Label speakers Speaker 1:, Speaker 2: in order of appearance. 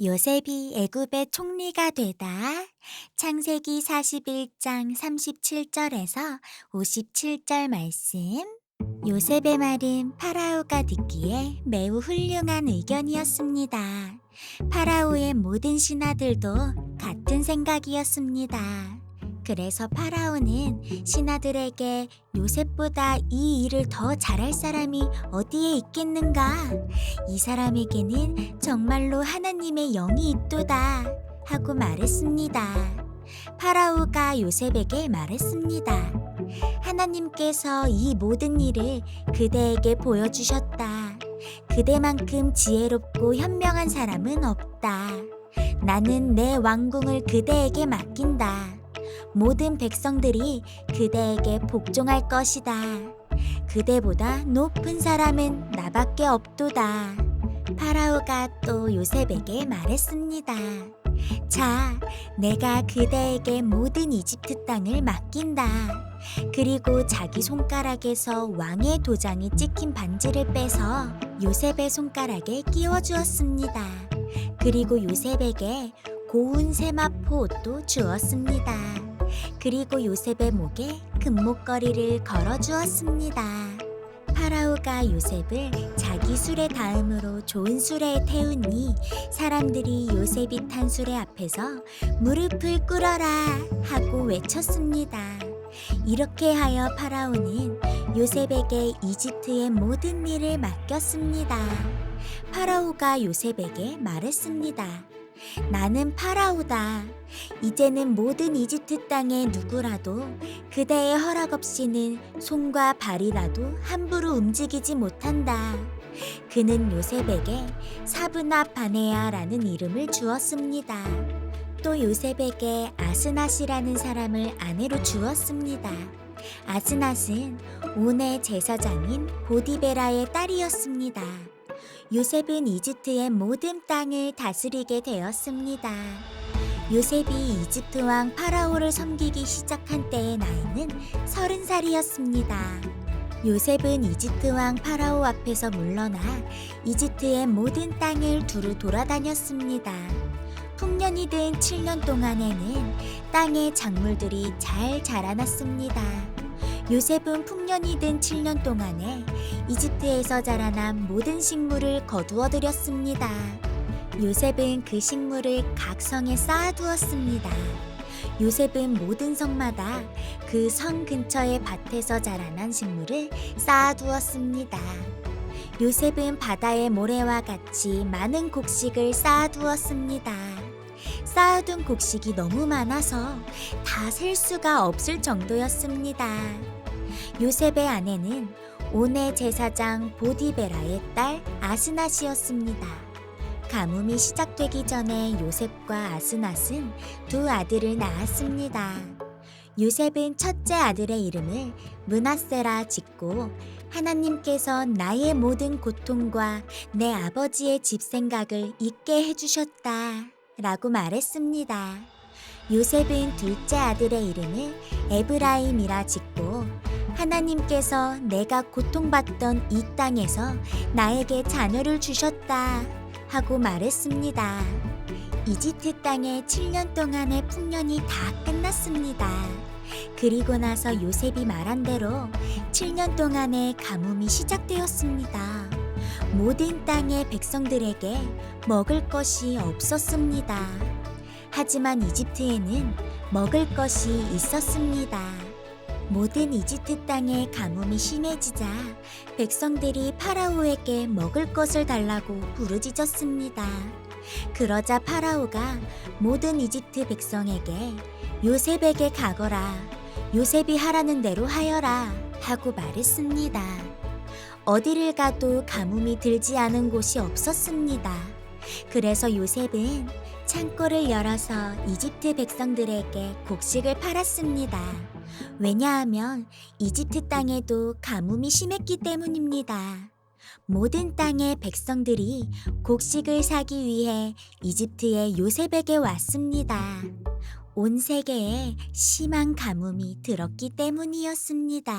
Speaker 1: 요셉이 애굽의 총리가 되다. 창세기 41장 37절에서 57절 말씀. 요셉의 말은 파라오가 듣기에 매우 훌륭한 의견이었습니다. 파라오의 모든 신하들도 같은 생각이었습니다. 그래서 파라오는 신하들에게 요셉보다 이 일을 더 잘할 사람이 어디에 있겠는가? 이 사람에게는 정말로 하나님의 영이 있도다 하고 말했습니다. 파라오가 요셉에게 말했습니다. 하나님께서 이 모든 일을 그대에게 보여주셨다. 그대만큼 지혜롭고 현명한 사람은 없다. 나는 내 왕궁을 그대에게 맡긴다. 모든 백성들이 그대에게 복종할 것이다. 그대보다 높은 사람은 나밖에 없도다. 파라오가 또 요셉에게 말했습니다. 자, 내가 그대에게 모든 이집트 땅을 맡긴다. 그리고 자기 손가락에서 왕의 도장이 찍힌 반지를 빼서 요셉의 손가락에 끼워 주었습니다. 그리고 요셉에게 고운 세마포 옷도 주었습니다. 그리고 요셉의 목에 금목걸이를 걸어 주었습니다. 파라오가 요셉을 자기 수레 다음으로 좋은 수레에 태우니 사람들이 요셉이 탄 수레 앞에서 무릎을 꿇어라 하고 외쳤습니다. 이렇게 하여 파라오는 요셉에게 이집트의 모든 일을 맡겼습니다. 파라오가 요셉에게 말했습니다. 나는 파라오다. 이제는 모든 이집트 땅의 누구라도 그대의 허락 없이는 손과 발이라도 함부로 움직이지 못한다. 그는 요셉에게 사브나 바네아라는 이름을 주었습니다. 또 요셉에게 아스낫이라는 사람을 아내로 주었습니다. 아스낫은 온의 제사장인 보디베라의 딸이었습니다. 요셉은 이집트의 모든 땅을 다스리게 되었습니다. 요셉이 이집트 왕 파라오를 섬기기 시작한 때의 나이는 서른 살이었습니다. 요셉은 이집트 왕 파라오 앞에서 물러나 이집트의 모든 땅을 두루 돌아다녔습니다. 풍년이 된 7년 동안에는 땅의 작물들이 잘 자라났습니다. 요셉은 풍년이 된 7년 동안에 이집트에서 자라난 모든 식물을 거두어 들였습니다. 요셉은 그 식물을 각 성에 쌓아두었습니다. 요셉은 모든 성마다 그 성 근처의 밭에서 자라난 식물을 쌓아두었습니다. 요셉은 바다의 모래와 같이 많은 곡식을 쌓아두었습니다. 쌓아둔 곡식이 너무 많아서 다 셀 수가 없을 정도였습니다. 요셉의 아내는 온의 제사장 보디베라의 딸 아스낫이었습니다. 가뭄이 시작되기 전에 요셉과 아스낫은 두 아들을 낳았습니다. 요셉은 첫째 아들의 이름을 문하세라 짓고 하나님께서 나의 모든 고통과 내 아버지의 집 생각을 잊게 해주셨다 라고 말했습니다. 요셉은 둘째 아들의 이름을 에브라임이라 짓고 하나님께서 내가 고통받던 이 땅에서 나에게 자녀를 주셨다 하고 말했습니다. 이집트 땅에 7년 동안의 풍년이 다 끝났습니다. 그리고 나서 요셉이 말한 대로 7년 동안의 가뭄이 시작되었습니다. 모든 땅의 백성들에게 먹을 것이 없었습니다. 하지만 이집트에는 먹을 것이 있었습니다. 모든 이집트 땅의 가뭄이 심해지자 백성들이 파라오에게 먹을 것을 달라고 부르짖었습니다. 그러자 파라오가 모든 이집트 백성에게 요셉에게 가거라. 요셉이 하라는 대로 하여라. 하고 말했습니다. 어디를 가도 가뭄이 들지 않은 곳이 없었습니다. 그래서 요셉은 창고를 열어서 이집트 백성들에게 곡식을 팔았습니다. 왜냐하면 이집트 땅에도 가뭄이 심했기 때문입니다. 모든 땅의 백성들이 곡식을 사기 위해 이집트의 요셉에게 왔습니다. 온 세계에 심한 가뭄이 들었기 때문이었습니다.